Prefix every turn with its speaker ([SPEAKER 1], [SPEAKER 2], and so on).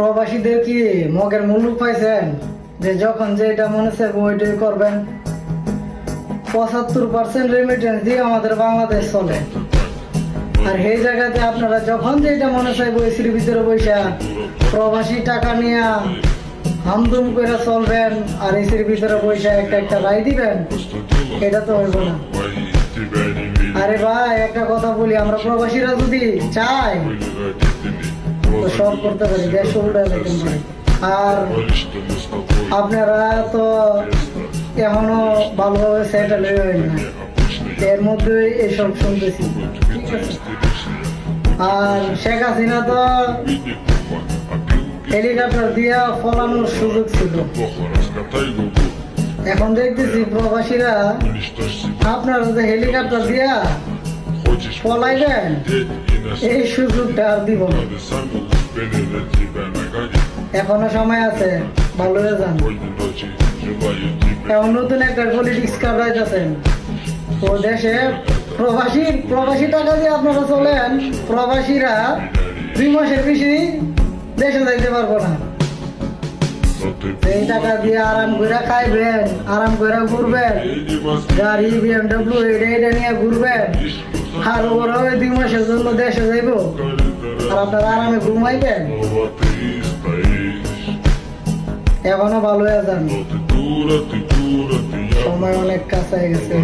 [SPEAKER 1] প্রবাসীদের কি মগের মুলুক পাইছেন যে যখন যেটা মনে চাইবে ওইটাই করবেন। পঁচাত্তর পার্সেন্ট রেমিটেন্স দিয়ে আমাদের বাংলাদেশ চলে। আর সেই জায়গাতে আপনারা যখন যেটা মনে চাইবে এসির ভিতরে বৈশা প্রবাসী টাকা নিয়ে হামদুম করে চলবেন আর এসির ভিতরে বৈশা একটা একটা রায় দিবেন, এটা তো হইব না। আরে ভাই, একটা কথা বলি, আমরা প্রবাসীরা যদি চাই সব করতে পারি, দেশ উল্টা যেতে পারি আর আপনারা তো এখনও ভালোভাবে সেটেল হয়ে না। এর মধ্যে এসব শুনতেছি। আর শেখ হাসিনা তো হেলিকপ্টার দিয়া ফলানোর সুযোগ ছিল। এখন দেখতেছি প্রবাসীরা আপনারা যে হেলিকপ্টার দিয়া ফলাইবেন, এই আর দিব এখনও সময় আছে, ভালো যান। এখন নতুন একটা পলিটিক্স কাটাইতেছেন তো দেশে প্রবাসী প্রবাসী টাকা দিয়ে আপনারা চলেন, প্রবাসীরা দুই মাসের বেশি দেশে যাইতে পারব না। এই টাকা দিয়ে আরাম করে খাইবেন, আরাম করে ঘুরবেন, গাড়ি বিএমডব্লিউ এটা এটা নিয়ে ঘুরবেন আর ওরা দুই মাসের জন্য দেশে যাইব। আর আপনারা আরামে ঘুমাইবেন? এখনও ভালো হয়ে যান। সময় অনেক কাছে গেছে।